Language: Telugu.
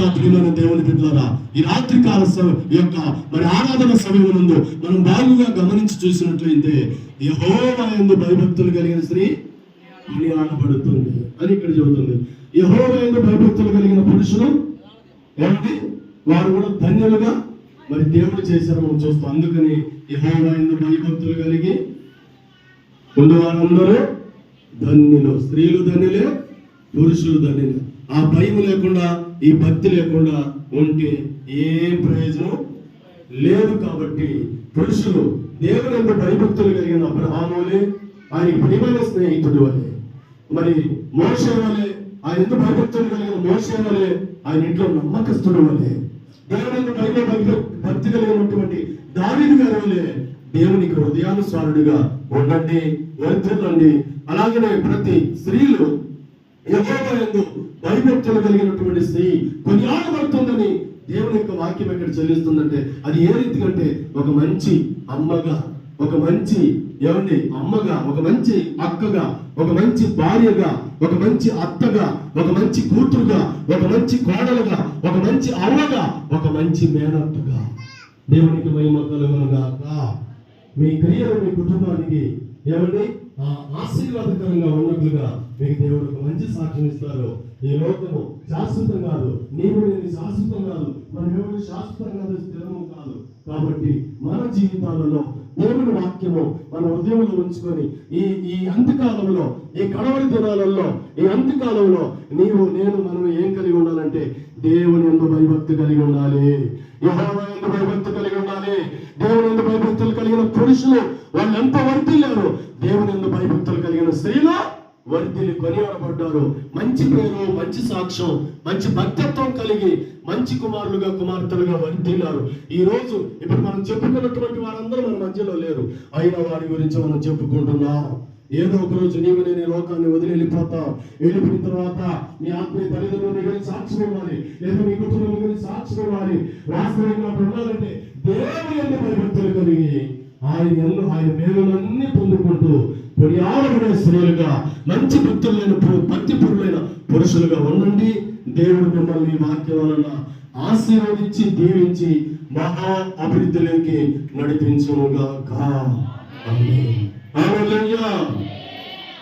నా ప్రియమైన దేవుని బిడ్డలారా ఈ రాత్రికాల యొక్క మరి ఆరాధన సమయమునందు మనం బాగుగా గమనించి చూసినట్లయితే యెహోవా యందు భయభక్తులు కలిగిన స్త్రీ అని ఆడబడుతుంది అని ఇక్కడ చెబుతుంది. యెహోవా యందు భయభక్తులు కలిగిన పురుషులు ఏమిటి వారు కూడా ధన్యులుగా మరి దేవుడు చేశారు మనం చూస్తాం. అందుకని యెహోవా యందు భయభక్తులు కలిగి ముందు వారందరూ ధన్యులు. స్త్రీలు ధన్యులే పురుషులు ధన్యులే. ఆ భయం లేకుండా ఈ భక్తి లేకుండా ఉంటే ఏం ప్రయోజనం? లేదు కాబట్టి పురుషులు దేవుని యొక్క భయభక్తులు కలిగిన అబ్రహాములే ఆయన ప్రియమైన స్నేహితుడు వలె. మరి మోసే వలె ఆయన ఎందుకు భయభక్తులు కలిగిన మోసే వలె ఆయన ఇంట్లో నమ్మకస్తుడు వలె. దేవుని యొక్క భక్తి కలిగినటువంటి దావిని గారి వలె దేవునికి హృదయానుసారుడిగా ఉండండి వర్తిల్లండి అలాగనే ప్రతి స్త్రీలు యహోవయందు భయభక్తులు కలిగినటువంటి స్త్రీ కొనియాడబడుతుందని దేవుని యొక్క వాక్యం ఎక్కడ చెల్లిస్తుందంటే అది ఏ రీతి అంటే ఒక మంచి అమ్మగా ఒక మంచి ఏమండి అమ్మగా ఒక మంచి అక్కగా ఒక మంచి భార్యగా ఒక మంచి అత్తగా ఒక మంచి కూతురుగా ఒక మంచి కోడలుగా ఒక మంచి అవ్వగా ఒక మంచి మేనత్తుగా. దేవునికి మహిమ కలుగునుగాక. మీ క్రియలు మీ కుటుంబానికి ఏమండి? ఆ ఆశీర్వాదకరంగా ఉన్నట్లుగా మీకు దేవుడు ఒక మంచి సాక్ష్యం ఇస్తారు ఈ లోకము శాశ్వతం కాదు. నీవు నేను శాశ్వతం కాదు. మన దేవుడు శాశ్వతం కాదు స్థిరము కాదు. కాబట్టి మన జీవితాలలో దేవుని వాక్యము మన హృదయంలో ఉంచుకొని ఈ ఈ అంత్యకాలంలో ఈ కడవరి దినాలలో ఈ అంత్యకాలంలో నీవు నేను మనం ఏం కలిగి ఉండాలంటే దేవుని ఎందు భయభక్తి కలిగి ఉండాలి. యెహోవా భయభక్తి కలిగి ఉండాలి. దేవుని ఎందు భయభక్తులు కలిగిన పురుషులు వాళ్ళు ఎంత వర్తిల్లారు దేవుని ఎందు భయభక్తులు కలిగిన స్త్రీలు వర్తిని కొనియాడబడ్డారు. మంచి పేరు మంచి సాక్ష్యం మంచి భక్తత్వం కలిగి మంచి కుమారులుగా కుమార్తెలుగా వర్తిల్లారు ఈ రోజు ఇప్పుడు మనం చెప్పుకున్నటువంటి వారందరూ మన మధ్యలో లేరు. అయినా వారి గురించి మనం చెప్పుకుంటున్నాం. ఏదో ఒక రోజు నీవు నేను లోకాన్ని వదిలి వెళ్ళిపోతావు. వెళ్ళిపోయిన తర్వాత నీ ఆత్మీయ తల్లిదండ్రులు నీ గురించి సాక్ష్యం ఇవ్వాలి. లేదా నీ కుటుంబం గురించి సాక్ష్యం ఇవ్వాలి. వాస్తవంగా ఉండాలంటే దేవుని ఎన్ని భయభక్తులు కలిగి ఆయన ఎల్లు ఆయన మేలులన్నీ పొందుకుంటూ పొడియాడబడే స్త్రీలుగా మంచి భక్తులైన పు- భక్తి పురులైన పురుషులుగా ఉండండి. దేవుడు మిమ్మల్ని వాక్యం వలన ఆశీర్వదించి దీవించి మహా అభివృద్ధిలోకి నడిపించునుగా కా 아멘. 아멘. 아멘.